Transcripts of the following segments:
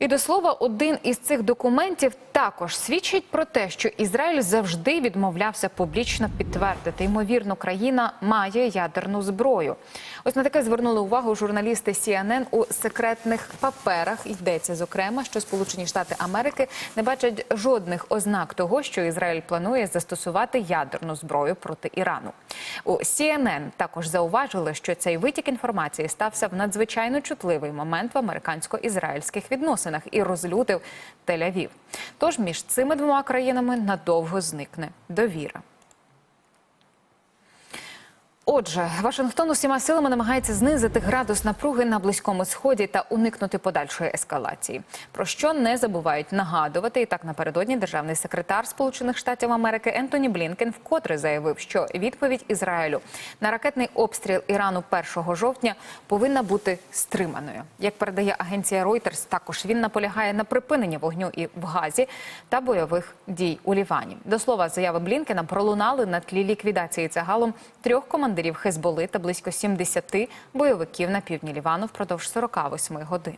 І до слова, один із цих документів також свідчить про те, що Ізраїль завжди відмовлявся публічно підтвердити. Ймовірно, країна має ядерну зброю. Ось на таке звернули увагу журналісти CNN у секретних паперах. Йдеться зокрема, що Сполучені Штати Америки не бачать жодних ознак того, що Ізраїль планує застосувати ядерну зброю проти Ірану. У CNN також зауважили, що цей витік інформації стався в надзвичайно чутливий момент в американсько-ізраїльських відносинах і розлютив Тель-Авів. Тож між цими двома країнами надовго зникне довіра. Отже, Вашингтон усіма силами намагається знизити градус напруги на близькому сході та уникнути подальшої ескалації. Про що не забувають нагадувати. І так напередодні державний секретар Сполучених Штатів Америки Ентоні Блінкен вкотре заявив, що відповідь Ізраїлю на ракетний обстріл Ірану 1 жовтня повинна бути стриманою. Як передає агенція Reuters, також він наполягає на припиненні вогню і в Газі та бойових дій у Лівані. До слова, заяви Блінкена пролунали на тлі ліквідації загалом трьох командирів Хезболи та близько 70 бойовиків на півдні Лівану впродовж 48 годин.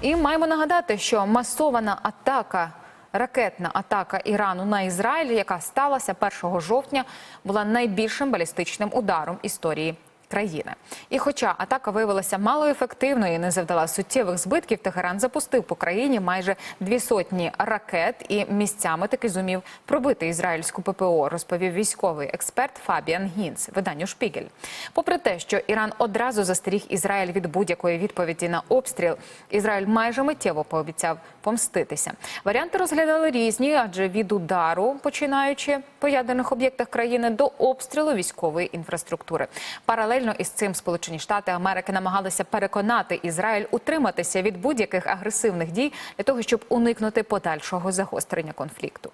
І маємо нагадати, що масована атака. Ракетна атака Ірану на Ізраїль, яка сталася 1 жовтня, була найбільшим балістичним ударом історії країни. І хоча атака виявилася малоефективною і не завдала суттєвих збитків, Тегеран запустив по країні майже дві сотні ракет і місцями таки зумів пробити ізраїльську ППО, розповів військовий експерт Фабіан Гінц виданню Шпігель. Попри те, що Іран одразу застеріг Ізраїль від будь-якої відповіді на обстріл, Ізраїль майже миттєво пообіцяв помститися. Варіанти розглядали різні, адже від удару, починаючи по ядерних об'єктах країни до обстрілу військової інфраструктури. Паралельно із цим Сполучені Штати Америки намагалися переконати Ізраїль утриматися від будь-яких агресивних дій для того, щоб уникнути подальшого загострення конфлікту.